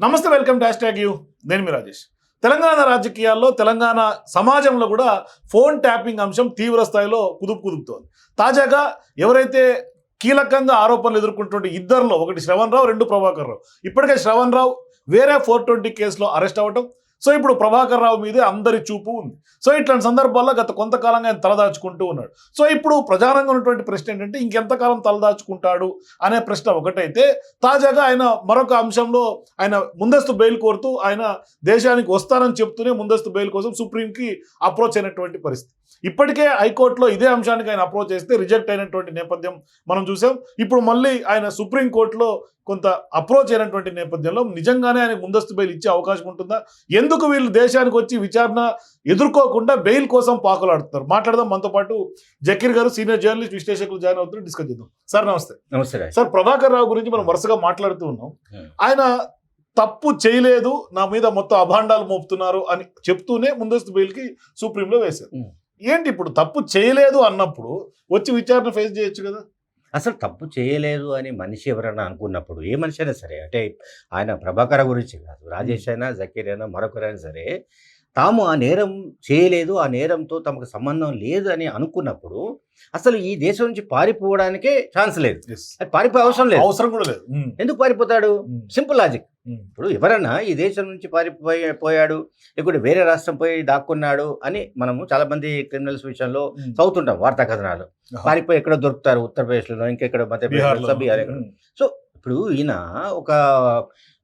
నమస్తే welcome dash tag you. నేను మీ రాజేష్. తెలంగాణ రాజకీయాల్లో తెలంగాణ సమాజంలో కూడా ఫోన్ ట్యాపింగ్ అంశం తీవ్ర స్థాయిలో కుదుపు కుదుపుతోంది. తాజాగా ఎవరైతే కీలకంగా ఆరోపణలు ఎదుర్కొంటుంటే ఇద్దరిలో ఒకటి శ్రవణ్ రావు రెండు ప్రభాకర్ రావు. ఇప్పటికే శ్రవణ్ రావు వేరే ఫోర్ ట్వంటీ కేసులో అరెస్ట్ అవ్వటం సో ఇప్పుడు ప్రభాకర్ రావు మీదే అందరి చూపు ఉంది. సో ఇట్లాంటి సందర్భాల్లో గత కొంతకాలంగా ఆయన తలదాచుకుంటూ ఉన్నాడు. సో ఇప్పుడు ప్రధానంగా ఉన్నటువంటి ప్రశ్న ఏంటంటే ఇంకెంతకాలం తలదాచుకుంటాడు అనే ప్రశ్న ఒకటైతే తాజాగా ఆయన మరొక అంశంలో ఆయన ముందస్తు బెయిల్ కోరుతూ ఆయన దేశానికి వస్తానని చెప్తూనే ముందస్తు బెయిల్ కోసం సుప్రీంకి అప్రోచ్ అయినటువంటి పరిస్థితి. ఇప్పటికే హైకోర్టులో ఇదే అంశానికి ఆయన అప్రోచ్ చేస్తే రిజెక్ట్ అయినటువంటి నేపథ్యం మనం చూసాం. ఇప్పుడు మళ్ళీ ఆయన సుప్రీం కోర్టులో కొంత అప్రోచ్ అయినటువంటి నేపథ్యంలో నిజంగానే ఆయన ముందస్తు బెయిల్ ఇచ్చే అవకాశం ఉంటుందా? ఎందుకు వీళ్ళు దేశానికి వచ్చి విచారణ ఎదుర్కోకుండా బెయిల్ కోసం పాకులాడుతున్నారు? మాట్లాడదాం. మనతో పాటు జకీర్ గారు సీనియర్ జర్నలిస్ట్ విశ్లేషకులు జాయిన్ అవుతున్నారు. డిస్కస్ చేద్దాం. సార్ నమస్తే. నమస్తే. సార్ ప్రభాకర్ రావు గురించి మనం వరుసగా మాట్లాడుతూ ఉన్నాం. ఆయన తప్పు చేయలేదు నా మీద మొత్తం అభాండాలు మోపుతున్నారు అని చెప్తూనే ముందస్తు బెయిల్కి సుప్రీంలో వేశారు. ఏంటి ఇప్పుడు తప్పు చేయలేదు అన్నప్పుడు వచ్చి విచారణ ఫేస్ చేయొచ్చు కదా? అసలు తప్పు చేయలేదు అని మనిషి ఎవరైనా అనుకున్నప్పుడు ఏ మనిషి అయినా సరే అంటే ఆయన ప్రభాకర గురించి కాదు రాజేష్ అయినా జకీర్ అయినా మరొకరైనా సరే తాము ఆ నేరం చేయలేదు ఆ నేరంతో తమకు సంబంధం లేదు అని అనుకున్నప్పుడు అసలు ఈ దేశం నుంచి పారిపోవడానికే ఛాన్స్ లేదు అది పారిపోయే అవసరం లేదు అవసరం కూడా లేదు. ఎందుకు పారిపోతాడు. Simple logic. ఇప్పుడు ఎవరన్నా ఈ దేశం నుంచి పారిపోయి పోయాడు లేకుంటే వేరే రాష్ట్రం పోయి దాక్కున్నాడు అని మనము చాలా మంది క్రిమినల్స్ విషయంలో. చదువుతుంటాం వార్తా కథనాలు. పారిపోయి ఎక్కడో దొరుకుతారు ఉత్తరప్రదేశ్లో ఇంకెక్కడ. మధ్యప్రదేశ్ బీహార్. Hmm. ఇప్పుడు ఈయన ఒక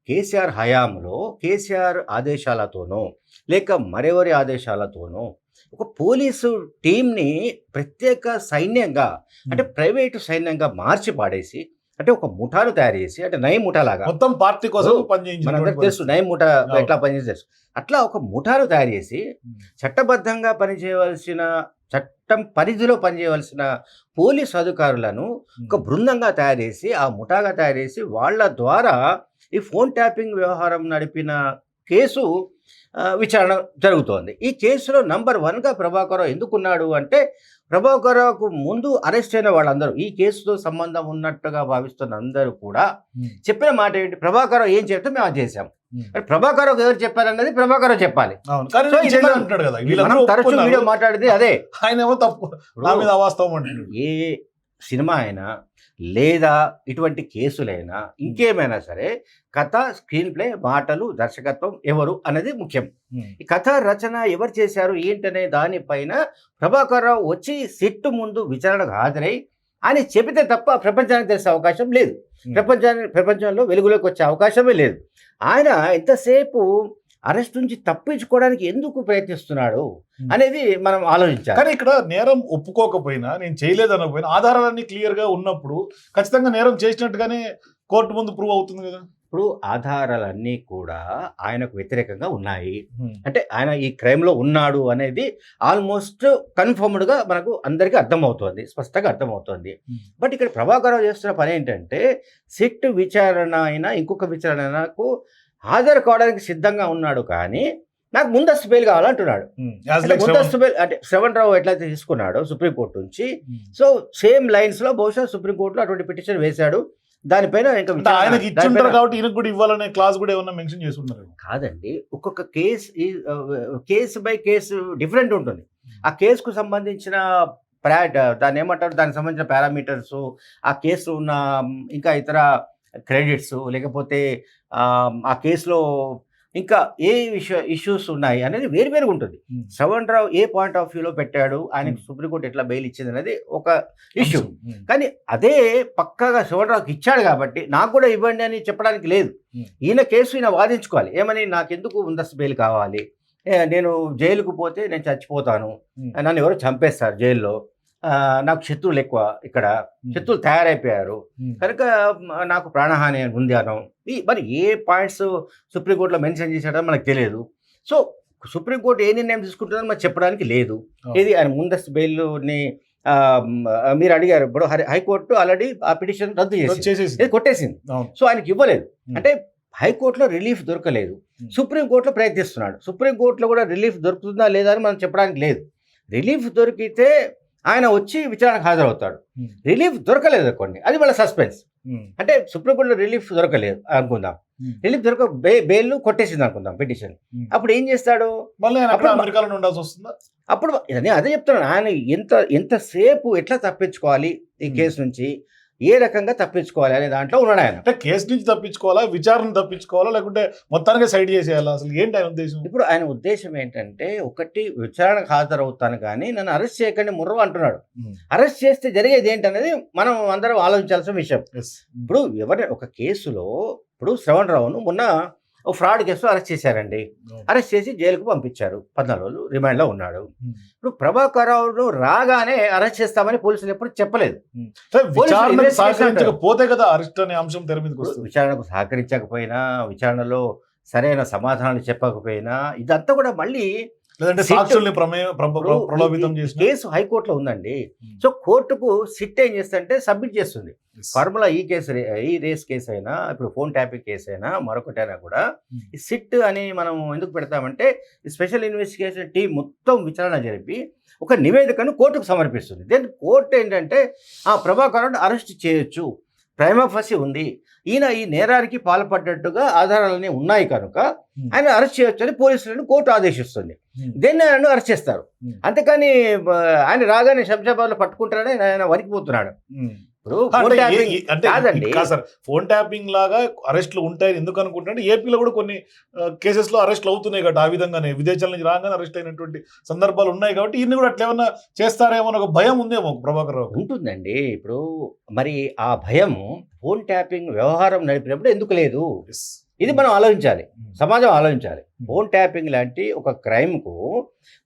కేసీఆర్ హయాంలో కేసీఆర్ ఆదేశాలతోనో లేక మరెవరి ఆదేశాలతోనో ఒక పోలీసు టీంని ప్రత్యేక సైన్యంగా అంటే ప్రైవేటు సైన్యంగా మార్చి పాడేసి అంటే ఒక ముఠాను తయారు చేసి అంటే నై ముఠాలాగా మొత్తం పార్టీ కోసం మనందరికి తెలుసు నై ముఠా ఎట్లా పనిచేసి తెలుసు. అట్లా ఒక ముఠాను తయారు చేసి చట్టబద్ధంగా పనిచేయవలసిన చట్టం పరిధిలో పనిచేయవలసిన పోలీస్ అధికారులను ఒక బృందంగా తయారు చేసి ఆ ముఠాగా తయారు చేసి వాళ్ళ ద్వారా ఈ ఫోన్ ట్యాపింగ్ వ్యవహారం నడిపిన కేసు విచారణ జరుగుతోంది. ఈ కేసులో నంబర్ వన్గా ప్రభాకరరావు ఎందుకున్నాడు అంటే ప్రభాకరరావుకు ముందు అరెస్ట్ అయిన వాళ్ళందరూ ఈ కేసుతో సంబంధం ఉన్నట్టుగా భావిస్తున్న అందరూ కూడా చెప్పిన మాట ఏంటి? ప్రభాకరరావు ఏం చెప్తే మేము అది చేసాం మరి ప్రభాకరరావు ఎవరు చెప్పారన్నది ప్రభాకరరావు చెప్పాలి. తరచూ. వీడియో మాట్లాడేది అదే. ఆయన ఏ సినిమా అయినా లేదా ఇటువంటి కేసులైనా ఇంకేమైనా సరే కథ స్క్రీన్ ప్లే మాటలు దర్శకత్వం ఎవరు అనేది ముఖ్యం. ఈ కథ రచన ఎవరు చేశారు ఏంటనే దానిపైన ప్రభాకర్ రావు వచ్చి సిట్టు ముందు విచారణకు హాజరై ఆయన చెబితే తప్ప ప్రపంచానికి తెలిసే అవకాశం లేదు. ప్రపంచాన్ని ప్రపంచంలో వెలుగులోకి వచ్చే అవకాశమే లేదు ఆయన ఎంతసేపు అరెస్ట్ నుంచి తప్పించుకోవడానికి ఎందుకు ప్రయత్నిస్తున్నాడు Hmm. అనేది మనం ఆలోచించాలి. కానీ ఇక్కడ నేరం ఒప్పుకోకపోయినా నేను చేయలేదు అనకపోయినా ఆధారాలన్నీ క్లియర్గా ఉన్నప్పుడు ఖచ్చితంగా నేరం చేసినట్టుగానే కోర్టు ముందు ప్రూవ్ అవుతుంది కదా? ఇప్పుడు ఆధారాలన్నీ కూడా ఆయనకు వ్యతిరేకంగా ఉన్నాయి. అంటే ఆయన ఈ క్రైమ్లో ఉన్నాడు అనేది ఆల్మోస్ట్ కన్ఫర్మ్డ్గా మనకు అందరికీ అర్థమవుతోంది స్పష్టంగా అర్థమవుతోంది. Hmm. బట్ ఇక్కడ ప్రభాకరరావు చేస్తున్న పని ఏంటంటే సిట్ విచారణ అయినా ఇంకొక విచారణకు హాజరు కావడానికి సిద్ధంగా ఉన్నాడు కానీ నాకు ముందస్తు బెయిల్ కావాలంటున్నాడు. ముందస్తు బెయిల్ అంటే శ్రవణ్ రావు ఎట్లయితే తీసుకున్నాడో సుప్రీంకోర్టు నుంచి. సో సేమ్ లైన్స్లో బహుశా సుప్రీంకోర్టులో అటువంటి పిటిషన్ వేశాడు. దానిపైన ఇంకా కాబట్టి ఈయనకు కూడా ఇవ్వాలనే క్లాస్ కూడా ఏమన్నా మెన్షన్ కాదండి. ఒక్కొక్క case case by case different ఉంటుంది. ఆ కేసుకు సంబంధించిన ప్రా దాన్ని ఏమంటారు? దానికి సంబంధించిన పారామీటర్స్ ఆ కేసు ఉన్న ఇంకా ఇతర క్రెడిట్స్ లేకపోతే ఆ, కేసులో ఇంకా ఏ ఇష్యూ ఇష్యూస్ ఉన్నాయి అనేది వేరువేరుగా ఉంటుంది. Shravan Rao a point of వ్యూలో పెట్టాడు ఆయనకు. సుప్రీంకోర్టు ఎట్లా బెయిల్ ఇచ్చింది అనేది ఒక ఇష్యూ. కానీ అదే పక్కాగా శివరావుకి ఇచ్చాడు కాబట్టి నాకు కూడా ఇవ్వండి అని చెప్పడానికి లేదు. ఈయన కేసు ఈయన వాదించుకోవాలి. ఏమని నాకెందుకు ముందస్తు బెయిల్ కావాలి? నేను జైలుకు పోతే నేను చచ్చిపోతాను. నన్ను ఎవరో చంపేస్తారు జైల్లో. నాకు శత్రువులు ఎక్కువ ఇక్కడ. శత్రువులు తయారైపోయారు. కనుక నాకు ప్రాణహాని ఉంది అనం ఈ మరి ఏ పాయింట్స్ సుప్రీంకోర్టులో మెన్షన్ చేశాడో మనకు తెలియదు. సో సుప్రీంకోర్టు ఏ నిర్ణయం తీసుకుంటుందని మనకు చెప్పడానికి లేదు. ఇది ఆయన ముందస్తు బెయిల్ని మీరు అడిగారు. ఇప్పుడు హైకోర్టు ఆల్రెడీ ఆ పిటిషన్ రద్దు ఇది కొట్టేసింది. సో ఆయనకి ఇవ్వలేదు. అంటే హైకోర్టులో రిలీఫ్ దొరకలేదు. సుప్రీంకోర్టులో ప్రయత్నిస్తున్నాడు. సుప్రీంకోర్టులో కూడా రిలీఫ్ దొరుకుతుందా లేదా అని మనం చెప్పడానికి లేదు. రిలీఫ్ దొరికితే ఆయన వచ్చి విచారణకు హాజరవుతాడు. Hmm. రిలీఫ్ దొరకలేదు కొన్ని. అది వాళ్ళ సస్పెన్స్. ఉమ్, అంటే సుప్రీంకోర్టులో రిలీఫ్ దొరకలేదు అనుకుందాం. ఉమ్, రిలీఫ్ దొరక బే బెయిల్ కొట్టేసింది అనుకుందాం పిటిషన్. అప్పుడు ఏం చేస్తాడు? అమెరికాలో ఉండాల్సి వస్తుందా? అప్పుడు నేను అదే చెప్తున్నాను. ఆయన ఎంత ఎంతసేపు ఎట్లా తప్పించుకోవాలి ఈ Hmm. కేసు నుంచి? ఏ రకంగా తప్పించుకోవాలి అనే దాంట్లో ఉన్నాడు ఆయన. అంటే కేసు నుంచి తప్పించుకోవాలా విచారణ తప్పించుకోవాలా లేకుంటే మొత్తానికి సైడ్ చేసేయాలా? అసలు ఏంటి ఆయన ఉద్దేశం? ఇప్పుడు ఆయన ఉద్దేశం ఏంటంటే ఒకటి విచారణకు హాజరవుతాను కానీ నన్ను అరెస్ట్ చేయకండి ముర్రు అంటున్నాడు. ఉమ్, అరెస్ట్ చేస్తే జరిగేది ఏంటనేది మనం అందరం ఆలోచించాల్సిన విషయం. ఇప్పుడు ఎవరి ఒక కేసులో ఇప్పుడు శ్రవణ్ రావును మొన్న ఓ ఫ్రాడ్ కేసులో అరెస్ట్ చేశారండి. అరెస్ట్ చేసి జైలుకు పంపించారు. పద్నాలుగు రోజులు రిమాండ్లో ఉన్నాడు. ఇప్పుడు ప్రభాకర్ రావును రాగానే అరెస్ట్ చేస్తామని పోలీసులు ఎప్పుడు చెప్పలేదు. సహకరించకపోతే కదా అరెస్ట్ అనే అంశం తెర మీదకి విచారణకు సహకరించకపోయినా విచారణలో సరైన సమాధానాలు చెప్పకపోయినా ఇదంతా కూడా మళ్ళీ లేదంటే సాక్షుల్ని ప్రలోభితం కేసు హైకోర్టులో ఉందండి ఉమ్. సో కోర్టుకు సిట్ ఏం చేస్తుంటే సబ్మిట్ చేస్తుంది. ఫార్ములా ఈ కేసు ఈ రేస్ కేసు అయినా ఇప్పుడు ఫోన్ ట్యాపింగ్ కేసు అయినా మరొకటైనా కూడా Hmm. ఈ సిట్ అని మనం ఎందుకు పెడతామంటే స్పెషల్ ఇన్వెస్టిగేషన్ టీం మొత్తం విచారణ జరిపి ఒక నివేదికను కోర్టుకు సమర్పిస్తుంది దెన్ కోర్టు ఏంటంటే ఆ ప్రభాకర్ అరెస్ట్ చేయొచ్చు ప్రైమఫసి ఉంది. ఈయన ఈ నేరానికి పాల్పడ్డట్టుగా ఆధారాలన్నీ ఉన్నాయి కనుక ఆయన అరెస్ట్ చేయొచ్చు అని పోలీసులను కోర్టు ఆదేశిస్తుంది. ఉమ్, దెన్ ఆయనను అరెస్ట్ చేస్తారు? అంతేకాని ఆయన రాగానే శంషాబాద్లో పట్టుకుంటారని ఆయన వణికిపోతున్నాడు. ఫోన్ ట్యాపింగ్ లాగా అరెస్టులు ఉంటాయని ఎందుకు అనుకుంటున్నాడు ఏపీలో కూడా కొన్ని కేసెస్లో అరెస్టులు అవుతున్నాయి కాబట్టి ఆ విధంగానే విదేశాల నుంచి రాగానే అరెస్ట్ అయినటువంటి సందర్భాలు ఉన్నాయి కాబట్టి ఈయన కూడా అట్లా ఏమన్నా చేస్తారేమో ఒక భయం ఉందేమో ప్రభాకర్ రావు. ఉంటుందండి. ఇప్పుడు మరి ఆ భయము ఫోన్ ట్యాపింగ్ వ్యవహారం నడిపినప్పుడు ఎందుకు లేదు? ఇది మనం ఆలోచించాలి. సమాజం ఆలోచించాలి. ఫోన్ ట్యాపింగ్ లాంటి ఒక క్రైమ్కు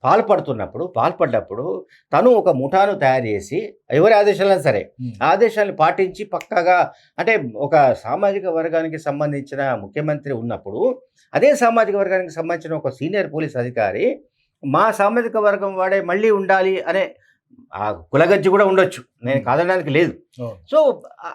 పాల్పడుతున్నప్పుడు పాల్పడ్డప్పుడు తను ఒక ముఠాను తయారు చేసి ఎవరి ఆదేశాలైనా సరే ఆదేశాలను పాటించి పక్కాగా అంటే ఒక సామాజిక వర్గానికి సంబంధించిన ముఖ్యమంత్రి ఉన్నప్పుడు అదే సామాజిక వర్గానికి సంబంధించిన ఒక సీనియర్ పోలీస్ అధికారి మా సామాజిక వర్గం వాడే మళ్ళీ ఉండాలి అనే ఆ కులగజ్జి కూడా ఉండొచ్చు. నేను కాదనడానికి లేదు. సో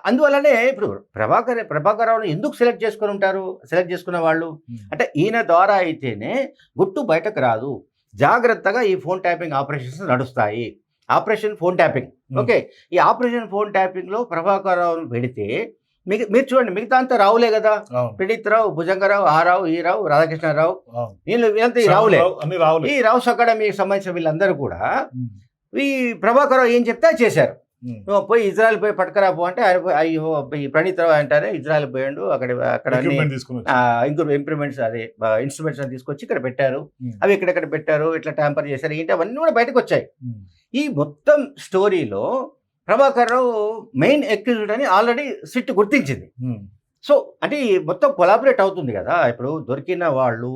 అందువల్లనే ఇప్పుడు ప్రభాకర్ ప్రభాకర్ రావుని ఎందుకు సెలెక్ట్ చేసుకొని ఉంటారు? సెలెక్ట్ చేసుకున్న వాళ్ళు? అంటే ఈయన ద్వారా అయితేనే గుట్టు బయటకు రాదు. జాగ్రత్తగా ఈ ఫోన్ ట్యాపింగ్ ఆపరేషన్స్ నడుస్తాయి. Operation phone tapping. ఓకే. ఈ ఆపరేషన్ ఫోన్ ట్యాపింగ్లో ప్రభాకర్ రావును పెడితే మిగ మీరు చూడండి మిగతా అంతా రావులే కదా. ప్రణీత్ రావు భుజంగరావు ఆ రావు ఈ రావు రాధాకృష్ణరావు. వీళ్ళు వీళ్ళంతా ఈ రావులే. ఈ రావుస్ అకాడమీకి సంబంధించిన వీళ్ళందరూ కూడా ఈ ప్రభాకర్ రావు ఏం చెప్తే చేశారు. పోయి ఇజ్రాయెల్ పోయి పట్టుకరా పో అంటే ఆయన పోయి, అయ్యో ఈ ప్రణీత్ రావు అంటారే ఇజ్రాయెల్ పోయాడు అక్కడ అక్కడ. ఇంకో ఇంప్రూవ్మెంట్స్ అదే ఇన్స్ట్రుమెంట్స్ అని తీసుకొచ్చి ఇక్కడ పెట్టారు. అవి ఎక్కడెక్కడ పెట్టారు ఇట్లా ట్యాంపర్ చేశారు ఏంటి అవన్నీ కూడా బయటకు వచ్చాయి. ఈ మొత్తం స్టోరీలో ప్రభాకర్ రావు మెయిన్ ఎక్యూజ్డ్ అని ఆల్రెడీ సిట్ గుర్తించింది. సో అంటే మొత్తం కొలాబరేట్ అవుతుంది కదా ఇప్పుడు దొరికిన వాళ్ళు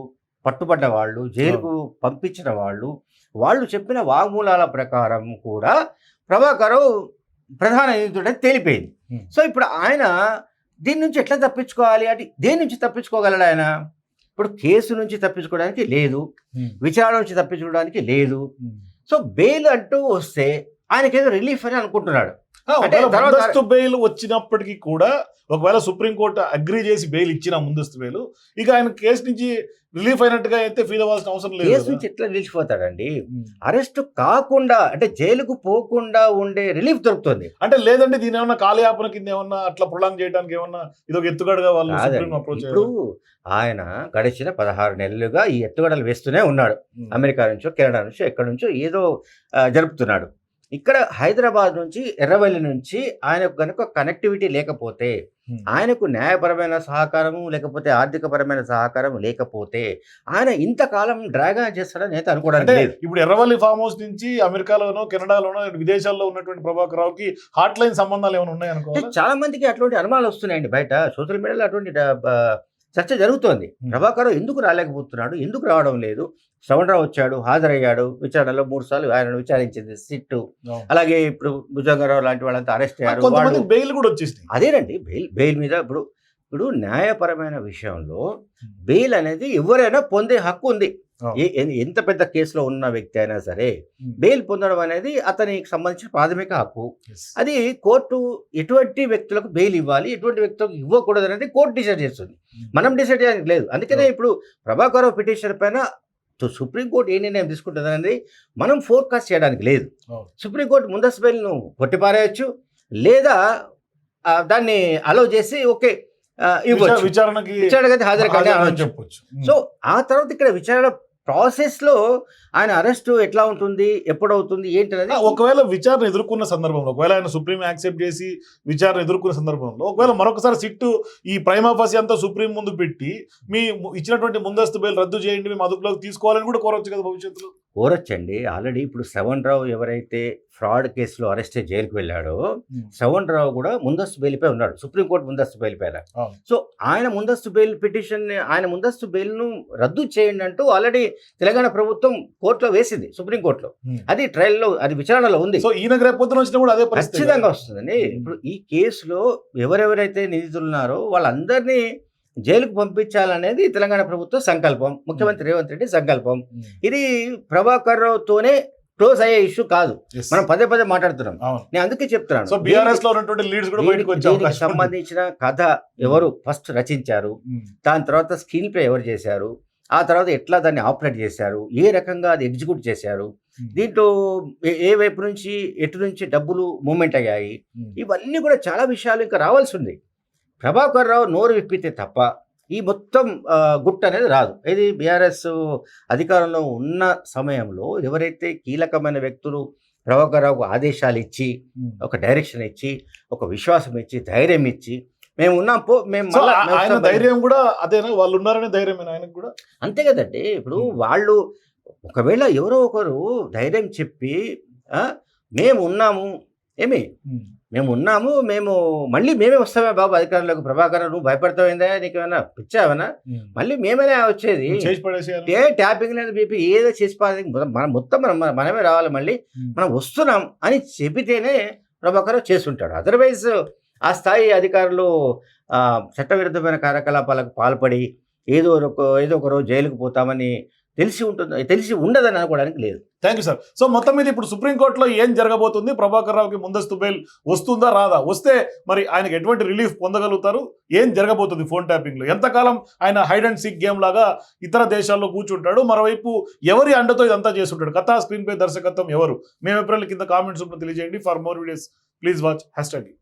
పట్టుబడ్డ వాళ్ళు జైలుకు పంపించిన వాళ్ళు వాళ్ళు చెప్పిన వాగ్మూలాల ప్రకారం కూడా ప్రభాకర్ ప్రధాన నిందితుడని తేలిపోయింది. సో ఇప్పుడు ఆయన దీని నుంచి ఎట్లా తప్పించుకోవాలి? అంటే దేని నుంచి తప్పించుకోగలడు ఆయన? ఇప్పుడు కేసు నుంచి తప్పించుకోవడానికి లేదు. విచారణ నుంచి తప్పించుకోవడానికి లేదు. సో బెయిల్ అంటూ వస్తే ఆయనకేదో రిలీఫ్ అని అనుకుంటున్నాడు. ముందస్తు బెయిల్ వచ్చినప్పటికీ కూడా ఒకవేళ సుప్రీంకోర్టు అగ్రి చేసి బెయిల్ ఇచ్చిన ముందస్తు బెయిల్ ఇక ఆయన కేసు నుంచి రిలీఫ్ అయినట్టుగా అయితే ఫీల్ అవ్వాల్సిన అవసరం లేదు కేసు. నుంచి ఎట్లా నిలిచిపోతాడండి. అరెస్ట్ కాకుండా అంటే జైలుకు పోకుండా ఉండే రిలీఫ్ దొరుకుతుంది. అంటే లేదంటే దీని ఏమన్నా కాలయాపన కింద ఏమన్నా అట్లా ప్రొలాంగ్ చేయడానికి ఏమన్నా ఇది ఒక ఎత్తుగడగా వాళ్ళు ఇప్పుడు ఆయన గడిచిన పదహారు నెలలుగా ఈ ఎత్తుగడలు వేస్తూనే ఉన్నాడు. అమెరికా నుంచో కెనడా నుంచో ఎక్కడి నుంచో ఏదో జరుపుతున్నాడు. ఇక్కడ హైదరాబాద్ నుంచి ఎర్రవల్లి నుంచి ఆయనకు కనుక కనెక్టివిటీ లేకపోతే ఆయనకు న్యాయపరమైన సహకారము లేకపోతే ఆర్థికపరమైన సహకారం లేకపోతే ఆయన ఇంతకాలం డ్రాగా చేస్తాడని అయితే అనుకోవడానికి ఇప్పుడు ఎర్రవల్లి ఫామ్ హౌస్ నుంచి అమెరికాలోనో కెనడాలోనో విదేశాల్లో ఉన్నటువంటి ప్రభాకర్ రావుకి హాట్ లైన్ సంబంధాలు ఏమైనా ఉన్నాయి అంటే అనుకోవాలి చాలా మందికి అటువంటి అనుమానాలు వస్తున్నాయండి బయట. సోషల్ మీడియాలో అటువంటి చర్చ జరుగుతోంది. ప్రభాకర్ ఎందుకు రాలేకపోతున్నాడు? ఎందుకు రావడం లేదు? శ్రవణరావు వచ్చాడు హాజరయ్యాడు విచారణలో మూడు సార్లు ఆయనను విచారించింది సిట్టు అలాగే ఇప్పుడు భుజంగరావు లాంటి వాళ్ళంతా అరెస్ట్ అయ్యారు. బెయిల్ కూడా వచ్చేసినాయి అదేనండి బెయిల్ బెయిల్ మీద ఇప్పుడు ఇప్పుడు న్యాయపరమైన విషయంలో బెయిల్ అనేది ఎవరైనా పొందే హక్కు ఉంది. ఎంత పెద్ద కేసులో ఉన్న వ్యక్తి అయినా సరే. బెయిల్ పొందడం అనేది అతనికి సంబంధించిన ప్రాథమిక హక్కు. అది కోర్టు ఎటువంటి వ్యక్తులకు బెయిల్ ఇవ్వాలి ఎటువంటి వ్యక్తులకు ఇవ్వకూడదు అనేది కోర్టు డిసైడ్ చేస్తుంది. మనం డిసైడ్ చేయడానికి లేదు. అందుకనే ఇప్పుడు ప్రభాకర్ పిటిషన్ పైన సుప్రీంకోర్టు ఏ నిర్ణయం తీసుకుంటుంది అనేది మనం ఫోర్కాస్ట్ చేయడానికి లేదు. సుప్రీంకోర్టు ముందస్తు బెయిల్ను కొట్టిపారేయచ్చు లేదా దాన్ని అలౌ చేసి ఓకే ఇవ్వచ్చు. విచారణకి విచారణకి హాజరు కానీ చెప్పొచ్చు. సో ఆ తర్వాత ఇక్కడ విచారణ ప్రాసెస్లో ఆయన అరెస్ట్ ఎట్లా ఉంటుంది? ఎప్పుడవుతుంది? ఏంటనేది ఒకవేళ విచారణ ఎదుర్కొన్న సందర్భంలో ఒకవేళ ఆయన సుప్రీం యాక్సెప్ట్ చేసి విచారణ ఎదుర్కొన్న సందర్భంలో ఒకవేళ మరొకసారి సిట్టు ఈ ప్రైమాఫాసి అంతా సుప్రీం ముందు పెట్టి మీ ఇచ్చినటువంటి ముందస్తు బెయిల్ రద్దు చేయండి మేము అదుపులోకి తీసుకోవాలని కూడా కోరవచ్చు కదా భవిష్యత్తులో? కోరొచ్చండి. ఆల్రెడీ ఇప్పుడు శ్రవణ్ రావు ఎవరైతే ఫ్రాడ్ కేసులో అరెస్ట్ అయ్యి జైలుకి వెళ్ళాడో శ్రవణ్ రావు కూడా ముందస్తు బెయిల్పై ఉన్నాడు. సుప్రీంకోర్టు ముందస్తు బెయిల్ పైన అవును. సో ఆయన ముందస్తు బెయిల్ పిటిషన్ ఆయన ముందస్తు బెయిల్ను రద్దు చేయండి అంటూ ఆల్రెడీ తెలంగాణ ప్రభుత్వం కోర్టులో వేసింది సుప్రీంకోర్టులో. అది ట్రయల్లో అది విచారణలో ఉంది. సో ఈయన రేపొద్దున వచ్చినా కూడా అదే పరిస్థితి. ఖచ్చితంగా వస్తుందండి. ఇప్పుడు ఈ కేసులో ఎవరెవరైతే నిందితులు ఉన్నారో వాళ్ళందరినీ జైలుకు పంపించాలనేది తెలంగాణ ప్రభుత్వ సంకల్పం ముఖ్యమంత్రి రేవంత్ రెడ్డి సంకల్పం ఇది ప్రభాకర్ రావుతోనే క్లోజ్ అయ్యే ఇష్యూ కాదు. మనం పదే పదే మాట్లాడుతున్నాం నేను అందుకే చెప్తున్నాను సో బీఆర్ఎస్లో ఉన్నటువంటి లీడ్స్ కూడా బయటకు దీనికి- వచ్చే దీనికి అవకాశం ఉంది. సంబంధించిన కథ ఎవరు ఫస్ట్ రచించారు. దాని తర్వాత స్క్రీన్ ప్లే ఎవరు చేశారు ఆ తర్వాత ఎట్లా దాన్ని ఆపరేట్ చేశారు ఏ రకంగా అది ఎగ్జిక్యూట్ చేశారు. దీంట్లో ఏ- వైపు నుంచి ఎటు నుంచి డబ్బులు మూమెంట్ అయ్యాయి. ఇవన్నీ కూడా చాలా విషయాలు ఇంకా రావాల్సి ఉంది ప్రభాకర్ రావు నోరు విప్పితే తప్ప ఈ మొత్తం గుట్ట అనేది రాదు ఇది బీఆర్ఎస్ అధికారంలో ఉన్న సమయంలో ఎవరైతే కీలకమైన వ్యక్తులు ప్రభాకర్ రావుకు ఆదేశాలు ఇచ్చి. ఒక డైరెక్షన్ ఇచ్చి ఒక విశ్వాసం ఇచ్చి ధైర్యం ఇచ్చి మేము ఉన్నాం పో మేము ఆయన. ధైర్యం కూడా అదేనా వాళ్ళు ఉన్నారనే ధైర్యమేనా ఆయనకు కూడా అంతే కదండి ఇప్పుడు. వాళ్ళు ఒకవేళ ఎవరో ఒకరు ధైర్యం చెప్పి మేము ఉన్నాము ఏమి. మేము ఉన్నాము మేము మళ్ళీ మేమే వస్తామే బాబు అధికారంలోకి? ప్రభాకర్ నువ్వు భయపడతావుందా నీకేమైనా పిచ్చావనా. మళ్ళీ మేమనే వచ్చేది. ఏ ట్యాపింగ్ లేదు బీపీ ఏదో చేసి మనం మొత్తం మనం మనమే రావాలి మళ్ళీ. మనం వస్తున్నాం అని చెబితేనే ప్రభాకర్ చేస్తుంటాడు అదర్వైజ్ ఆ స్థాయి అధికారులు చట్టవిరుద్ధమైన కార్యకలాపాలకు పాల్పడి ఏదో ఒక ఏదో ఒక రోజు జైలుకు పోతామని తెలిసి ఉంటుంది తెలిసి ఉండదని అనుకోవడానికి లేదు. థ్యాంక్ యూ సార్ సో మొత్తం మీద ఇప్పుడు సుప్రీంకోర్టులో ఏం జరగబోతుంది? ప్రభాకర్ రావుకి ముందస్తు బెయిల్ వస్తుందా రాదా? వస్తే మరి ఆయనకి ఎటువంటి రిలీఫ్ పొందగలుగుతారు? ఏం జరగబోతుంది ఫోన్ ట్యాపింగ్లో ఎంతకాలం ఆయన హైడ్ అండ్ సిక్ గేమ్ లాగా ఇతర దేశాల్లో కూర్చుంటాడు? మరోవైపు ఎవరి అండతో ఇదంతా చేస్తుంటాడు? కథా స్క్రీన్ పై దర్శకత్వం ఎవరు? మేము ఏప్రిల్ కింద కామెంట్స్ తెలియజేయండి. For more videos please watch hashtag